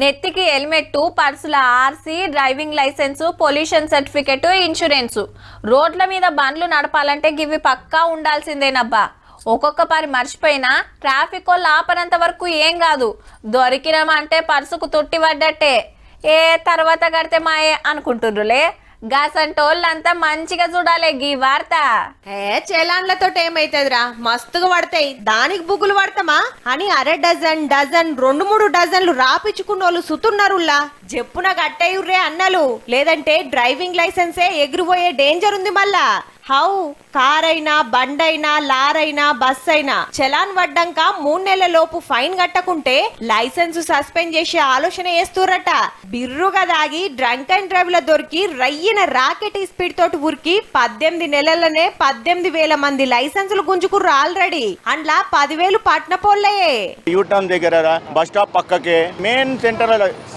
నెత్తికి helmet పర్సుల RC driving licence pollution certificate insurance. రోడ్ల మీద బండ్లు నడపాలంటే గివి పక్కా ఉండాల్సిందేనబ్బా. ఒక్కొక్క పని మర్చిపోయినా ట్రాఫిక్ లాపనంత ఆపనంత వరకు ఏం కాదు. దొరికినామంటే పర్సుకు తొట్టి పడ్డట్టే. ఏ తర్వాత కడితే మాయే అనుకుంటుండ్రులే. గాసంటోళ్ళంతా మంచిగా చూడాలి గీ వార్త. ఏ చేలాన్లతో ఏమైతుందిరా? మస్తుగా పడతాయి. దానికి బుగ్గులు పడతామా? అని అర డజన్ డజన్ రెండు మూడు డజన్లు రాపిచ్చుకున్నోళ్ళు సుతున్నారుల్లా. చెప్పున గట్టేయుర్రే అన్నలు. లేదంటే డ్రైవింగ్ లైసెన్సే ఎగిరిపోయే డేంజర్ ఉంది మళ్ళా. హౌ కార్ అయినా బండైనా లారైనా బస్ అయినా చలాన్ పడ్డాక మూడు నెలల లోపు ఫైన్ కట్టకుంటే లైసెన్స్ సస్పెండ్ చేసే ఆలోచన చేస్తుర్రట. బిర్రుగా దాగి డ్రంక్ అండ్ డ్రైవ్లో దొరికి రయ్యిన రాకెట్ స్పీడ్ తోటి ఉరికి పద్దెనిమిది నెలలనే పద్దెనిమిది వేల మంది లైసెన్సులు గుంజుకుర్రు ఆల్రెడీ. అండ్లా పదివేలు పట్నపోళ్ళయే యూ టర్న్ దగ్గర బస్ స్టాప్ పక్కకే మెయిన్ సెంటర్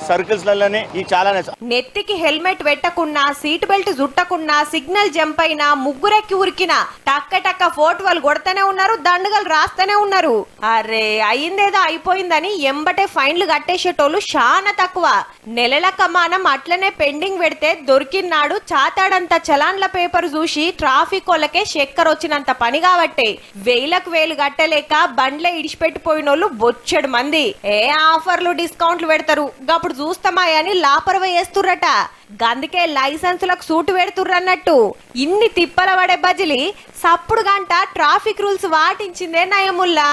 సర్కిల్స్ లలోనే ఈ చాలా నెత్తికి హెల్మెట్ పెట్టకున్నా సీట్ బెల్ట్ జుట్టకున్నా సిగ్నల్ జంప్ అయినా ముగ్గురెక్కి ఉరికిన టక్క టక్క ఫోటోలు కొడతానే ఉన్నారు దండగలు రాస్తూనే ఉన్నారు. అరే అయిందేదో అయిపోయిందని ఎంబటే ఫైన్లు కట్టేసేటోళ్ళు చాలా తక్కువ. నెలల కమానం అట్లనే పెండింగ్ పెడితే దొరికినాడు చాతాడంత చలాన్ల పేపర్ చూసి ట్రాఫిక్ వాళ్ళకే చక్కెర వచ్చినంత పని కాబట్టే. వేలకు వేలు కట్టలేక బండ్లే ఇడిచిపెట్టిపోయినోళ్ళు బొచ్చెడు మంది. ఏ ఆఫర్లు డిస్కౌంట్లు పెడతారు? గప్పుడు చూస్తామా అని లాపరవ వేస్తుర్రట. గందుకే లైసెన్సులకు సూటు పెడుతుర్రన్నట్టు. ఇన్ని తిప్పల పడే బజిలి సప్పుడు గంట ట్రాఫిక్ రూల్స్ వాటించిందే నయముల్లా.